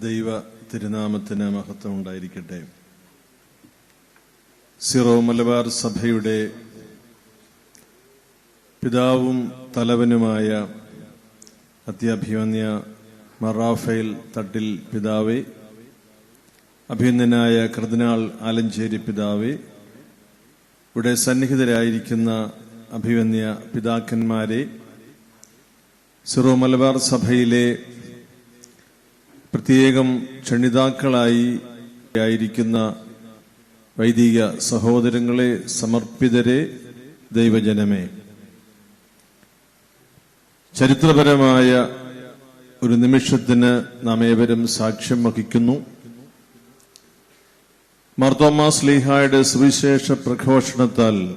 ദൈവ തിരുനാമത്തിന് മഹത്വം ഉണ്ടായിരിക്കട്ടെ. സിറോ മലബാർ സഭയുടെ പിതാവും തലവനുമായ അത്യാഭിമന്യ മറാഫേൽ തട്ടിൽ പിതാവെ അഭിനന്ദനായ കർദിനാൾ ആലഞ്ചേരി പിതാവെ ഇവിടെ സന്നിഹിതരായിരിക്കുന്ന അഭിവന്യ പിതാക്കന്മാരെ സിറോ മലബാർ സഭയിലെ പ്രത്യേകം ക്ഷണിതാക്കളായി ആയിരിക്കുന്ന വൈദിക സഹോദരങ്ങളെ സമർപ്പിതരെ ദൈവജനമേ. ചരിത്രപരമായ ഒരു നിമിഷത്തിന് നാം ഏവരും സാക്ഷ്യം വഹിക്കുന്നു. മർത്തോമ സ്ലീഹായുടെ സുവിശേഷ പ്രഘോഷണത്താൽ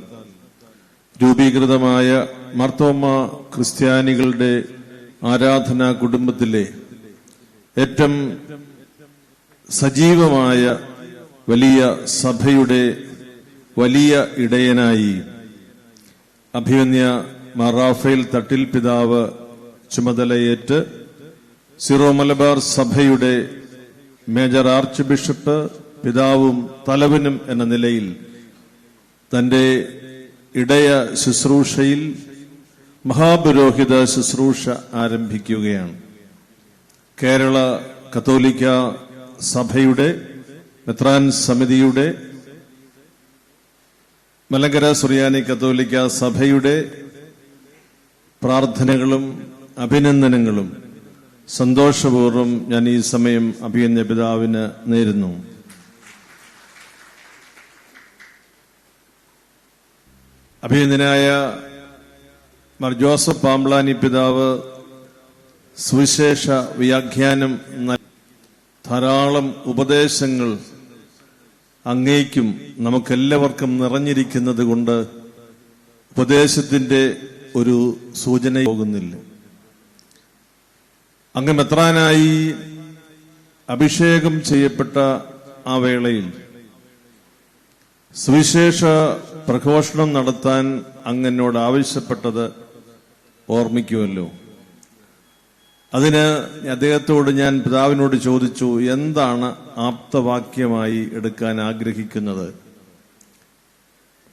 രൂപീകൃതമായ മർത്തോമ ക്രിസ്ത്യാനികളുടെ ആരാധനാ കുടുംബത്തിലെ ഏറ്റവും സജീവമായ വലിയ സഭയുടെ വലിയ ഇടയനായി അഭിമന്യ മറാഫേൽ തട്ടിൽ പിതാവ് ചുമതലയേറ്റ് സിറോ മലബാർ സഭയുടെ മേജർ ആർച്ച് ബിഷപ്പ് പിതാവും തലവനും എന്ന നിലയിൽ തന്റെ ഇടയ ശുശ്രൂഷയിൽ മഹാപുരോഹിത ശുശ്രൂഷ ആരംഭിക്കുകയാണ്. കേരള കത്തോലിക്ക സഭയുടെ മെത്രാൻ സമിതിയുടെ മലങ്കര സുറിയാനി കത്തോലിക്ക സഭയുടെ പ്രാർത്ഥനകളും അഭിനന്ദനങ്ങളും സന്തോഷപൂർവം ഞാൻ ഈ സമയം അഭിയന്യ പിതാവിന് നേരുന്നു. അഭിനന്ദനായ മർ ജോസഫ് പാംബ്ലാനി പിതാവ് സുവിശേഷ വ്യാഖ്യാനം ധാരാളം ഉപദേശങ്ങൾ അങ്ങേക്കും നമുക്കെല്ലാവർക്കും നിറഞ്ഞിരിക്കുന്നത് കൊണ്ട് ഉപദേശത്തിന്റെ ഒരു സൂചന പോകുന്നില്ല. അങ്ങ് മെത്രാനായി അഭിഷേകം ചെയ്യപ്പെട്ട ആ വേളയിൽ സുവിശേഷ പ്രഘോഷണം നടത്താൻ അങ്ങ് എന്നോട് ആവശ്യപ്പെട്ടത് ഓർമ്മിക്കുമല്ലോ. അതിന് അദ്ദേഹത്തോട് ഞാൻ പിതാവിനോട് ചോദിച്ചു എന്താണ് ആപ്തവാക്യമായി എടുക്കാൻ ആഗ്രഹിക്കുന്നത്?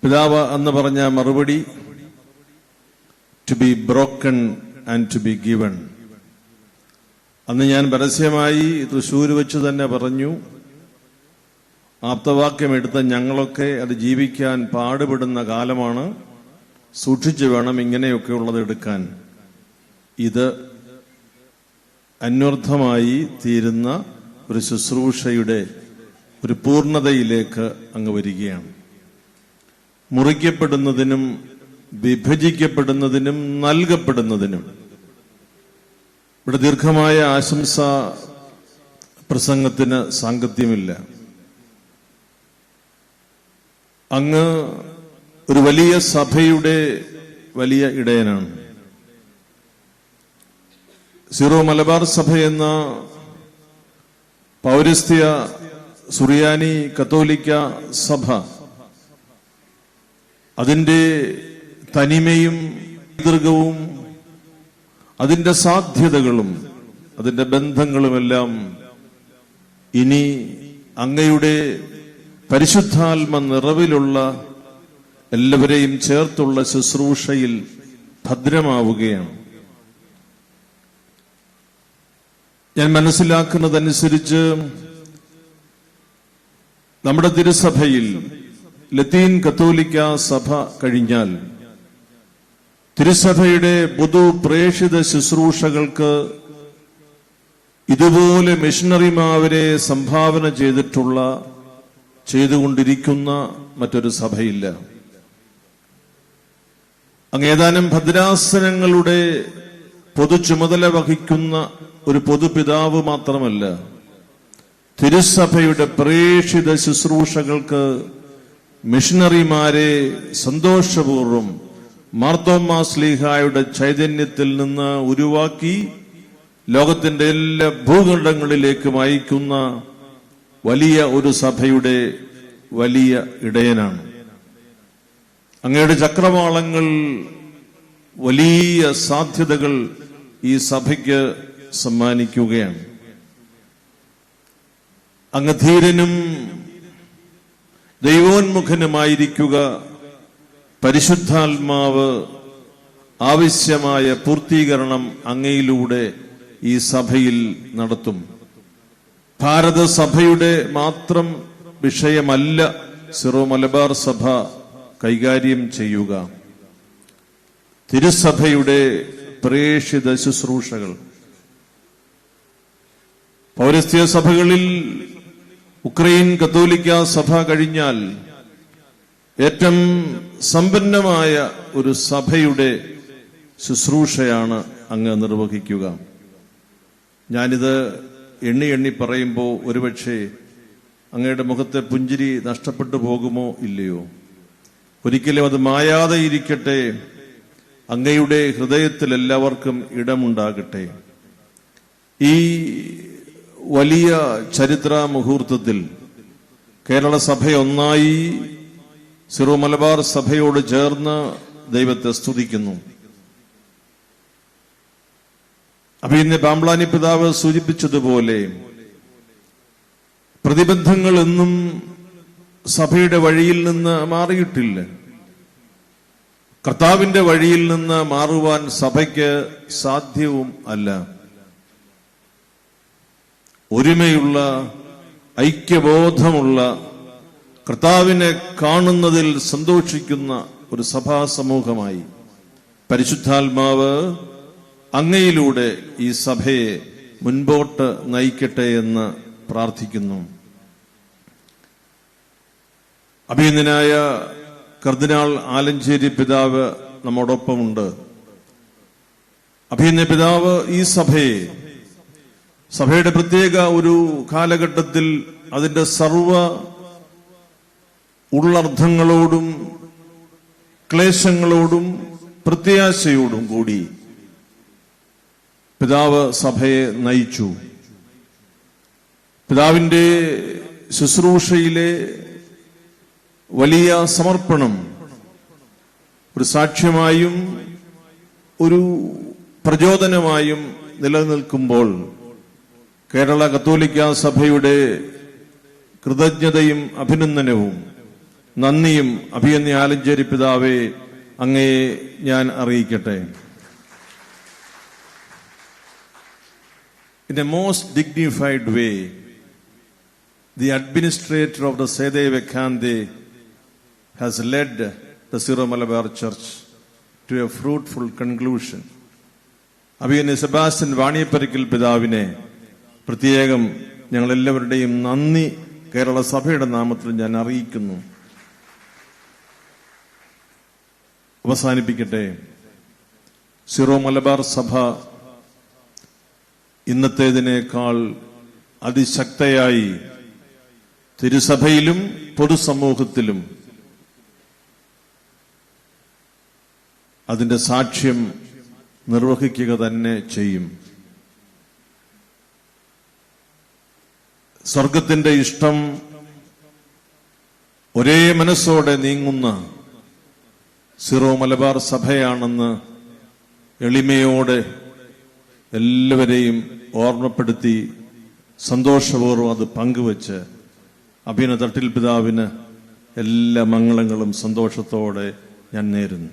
പിതാവ് എന്ന് പറഞ്ഞ മറുപടി to be broken and to be given അന്ന് ഞാൻ പരസ്യമായി തൃശ്ശൂർ വെച്ച് തന്നെ പറഞ്ഞു ആപ്തവാക്യം എടുത്ത ഞങ്ങളൊക്കെ അത് ജീവിക്കാൻ പാടുപെടുന്ന കാലമാണ്. സൂക്ഷിച്ചു വേണം ഇങ്ങനെയൊക്കെ ഉള്ളത് എടുക്കാൻ. ഇത് അന്വർത്ഥമായി തീരുന്ന ഒരു ശുശ്രൂഷയുടെ ഒരു പൂർണതയിലേക്ക് അങ്ങ് വരികയാണ്. മുറിക്കപ്പെടുന്നതിനും വിഭജിക്കപ്പെടുന്നതിനും നൽകപ്പെടുന്നതിനും ഇവിടെ ദീർഘമായ ആശംസ പ്രസംഗത്തിന് സാങ്കത്യമില്ല. അങ്ങ് ഒരു വലിയ സഭയുടെ വലിയ ഇടയനാണ്. സീറോ മലബാർ സഭ എന്ന പൗരസ്ത്യ സുറിയാനി കത്തോലിക്ക സഭ അതിന്റെ തനിമയും പൈതൃകവും അതിന്റെ സാധ്യതകളും അതിന്റെ ബന്ധങ്ങളുമെല്ലാം ഇനി അങ്ങയുടെ പരിശുദ്ധാത്മ നിറവിലുള്ള എല്ലാവരെയും ചേർത്തുള്ള ശുശ്രൂഷയിൽ ഭദ്രമാവുകയാണ്. ഞാൻ മനസ്സിലാക്കുന്നതനുസരിച്ച് നമ്മുടെ തിരുസഭയിൽ ലത്തീൻ കത്തോലിക്ക സഭ കഴിഞ്ഞാൽ തിരുസഭയുടെ പൊതു പ്രേഷിത ശുശ്രൂഷകൾക്ക് ഇതുപോലെ മിഷണറിമാവരെ സംഭാവന ചെയ്തിട്ടുള്ള ചെയ്തുകൊണ്ടിരിക്കുന്ന മറ്റൊരു സഭയില്ല. അങ്ങേതാനും ഭദ്രാസനങ്ങളുടെ പൊതു ചുമതല വഹിക്കുന്ന ഒരു പൊതുപിതാവ് മാത്രമല്ല തിരുസഭയുടെ പ്രേക്ഷിത ശുശ്രൂഷകൾക്ക് മിഷണറിമാരെ സന്തോഷപൂർവം മാർത്തോമാ സ്ലീഹായുടെ ചൈതന്യത്തിൽ നിന്ന് ഉരുവാക്കി ലോകത്തിന്റെ എല്ലാ ഭൂഖണ്ഡങ്ങളിലേക്കും അയക്കുന്ന വലിയ ഒരു സഭയുടെ വലിയ ഇടയനാണ്. അങ്ങയുടെ ചക്രവാളങ്ങൾ വലിയ സാധ്യതകൾ ഈ സഭയ്ക്ക് സമ്മാനിക്കുകയാണ്. അങ്ങ് ധീരനും ദൈവോന്മുഖനുമായിരിക്കുക. പരിശുദ്ധാത്മാവ് ആവശ്യമായ പൂർത്തീകരണം അങ്ങയിലൂടെ ഈ സഭയിൽ നടത്തും. ഭാരതസഭയുടെ മാത്രം വിഷയമല്ല സിറോ മലബാർ സഭ കൈകാര്യം ചെയ്യുക. തിരുസഭയുടെ പ്രേഷിത ശുശ്രൂഷകൾ. പൗരസ്ത്യ സഭകളിൽ ഉക്രൈൻ കത്തോലിക്ക സഭ കഴിഞ്ഞാൽ ഏറ്റവും സമ്പന്നമായ ഒരു സഭയുടെ ശുശ്രൂഷയാണ് അങ്ങ് നിർവഹിക്കുക. ഞാനിത് എണ്ണി എണ്ണി പറയുമ്പോൾ ഒരുപക്ഷെ അങ്ങയുടെ മുഖത്തെ പുഞ്ചിരി നഷ്ടപ്പെട്ടു പോകുമോ ഇല്ലയോ? ഒരിക്കലും അത് മായാതെ ഇരിക്കട്ടെ അങ്ങയുടെ ഹൃദയത്തിൽ എല്ലാവർക്കും ഇടമുണ്ടാകട്ടെ. ഈ വലിയ ചരിത്ര മുഹൂർത്തത്തിൽ കേരള സഭ ഒന്നായി സിറോ മലബാർ സഭയോട് ചേർന്ന് ദൈവത്തെ സ്തുതിക്കുന്നു. അപ്പൊ ഇന്ന് പിതാവ് സൂചിപ്പിച്ചതുപോലെ പ്രതിബന്ധങ്ങൾ എന്നും സഭയുടെ വഴിയിൽ നിന്ന് മാറിയിട്ടില്ല. കർത്താവിന്റെ വഴിയിൽ നിന്ന് മാറുവാൻ സഭയ്ക്ക് സാധ്യവും അല്ല. ഒരുമയുള്ള ഐക്യബോധമുള്ള കർത്താവിനെ കാണുന്നതിൽ സന്തോഷിക്കുന്ന ഒരു സഭാ സമൂഹമായി പരിശുദ്ധാത്മാവ് അങ്ങയിലൂടെ ഈ സഭയെ മുൻപോട്ട് നയിക്കട്ടെ എന്ന് പ്രാർത്ഥിക്കുന്നു. അഭിനന്ദനായ കർദിനാൾ ആലഞ്ചേരി പിതാവ് നമ്മോടൊപ്പമുണ്ട്. അഭിനന്ദ പിതാവ് ഈ സഭയെ സഭയുടെ പ്രത്യേക ഒരു കാലഘട്ടത്തിൽ അതിന്റെ സർവ ഉള്ളർത്ഥങ്ങളോടും ക്ലേശങ്ങളോടും പ്രത്യാശയോടും കൂടി പിതാവ് സഭയെ നയിച്ചു. പിതാവിന്റെ ശുശ്രൂഷയിലെ വലിയ സമർപ്പണം ഒരു സാക്ഷ്യമായും ഒരു പ്രചോദനമായും നിലനിൽക്കുമ്പോൾ കേരള കത്തോലിക്ക സഭയുടെ കൃതജ്ഞതയും അഭിനന്ദനവും. നന്ദിയും അഭിയന്നി ആലഞ്ചേരി പിതാവേ അങ്ങയെ ഞാൻ അറിയിക്കട്ടെ. In a most dignified way the administrator of the സേദേ വെഖാന്തെ has led the Syro Malabar church to a fruitful conclusion അഭിയന്നി Sebastian Vaniyapurackal പിതാവിനെ പ്രത്യേകം ഞങ്ങളെല്ലാവരുടെയും നന്ദി കേരള സഭയുടെ നാമത്തിൽ ഞാൻ അറിയിക്കുന്നു. അവസാനിപ്പിക്കട്ടെ. സിറോ മലബാർ സഭ ഇന്നത്തേതിനേക്കാൾ അതിശക്തയായി തിരുസഭയിലും പൊതുസമൂഹത്തിലും അതിന്റെ സാക്ഷ്യം നിർവഹിക്കുക തന്നെ ചെയ്യും. സ്വർഗത്തിന്റെ ഇഷ്ടം ഒരേ മനസ്സോടെ നീങ്ങുന്ന സിറോ മലബാർ സഭയാണെന്ന് എളിമയോടെ എല്ലാവരെയും ഓർമ്മപ്പെടുത്തി സന്തോഷപൂർവം അത് പങ്കുവച്ച് അഭിനതട്ടിൽ പിതാവിന് എല്ലാ മംഗളങ്ങളും സന്തോഷത്തോടെ ഞാൻ നേരുന്നു.